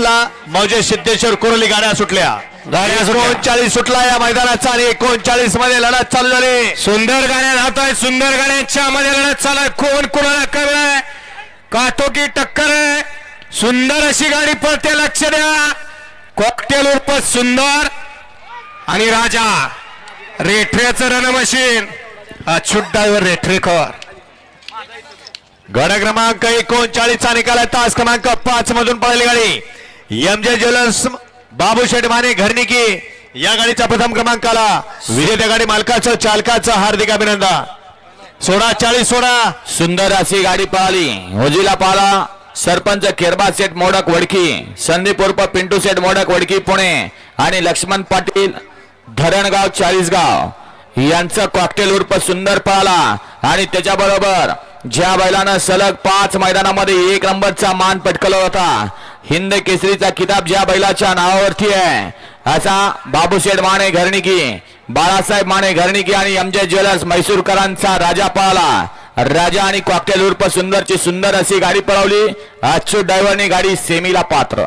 ला मौजे सिद्धेश्वर कुरली गाड्या सुटल्या. गाड्या. एकोणचाळीस सुटला या मैदानाचा आणि एकोणचाळीसमध्ये लढत चालू झाली. सुंदर गाड्या धावतोय सुंदर गाड्यांच्या मध्ये लढत चालू आहे कोण कोणाला करलाय काटोकी टक्कर आहे. सुंदर अशी गाडी पळते लक्ष द्या. कॉकटेल उर्फ सुंदर आणि Raja. रेठऱ्याचं run machine Achyut driver Rethrekar गड क्रमांक एकोणचाळीस चा निकाल आहे. तास क्रमांक पाच मधून पळाली गाडी. एम जे ज्वेलर्स बाबू शेठ माने घरनिकी या गाडीचा प्रथम क्रमांक आला विजेत्या गाडी मालकाचं चालकाचं हार्दिक अभिनंदन. सोळा चाळीस सोळा सुंदर अशी गाडी पळाली होजीला पाला सरपंच केरबा सेठ मोडक वडकी संदीप उर्फ पिंटू सेठ मोडक वडकी पुणे आणि लक्ष्मण पाटील धरणगाव चाळीसगाव. यांचं कॉकटेल उर्फ सुंदर पळाला आणि त्याच्याबरोबर ज्या बैलानं सलग पाच मैदानामध्ये एक नंबरचा मान पटकला होता हिंद केसरीचा किताब ज्या बैलाच्या नावावरती आहे असा बाबूशेठ माने घरणिकी बाळासाहेब माने घरणिकी आणि एम जे ज्वेलर्स म्हैसूरकरांचा राजा पळाला राजा आणि कॉकटेल उर्फ सुंदरची सुंदर अशी गाडी पळवली. अच्युत ड्रायव्हरने गाडी सेमीला पात्र.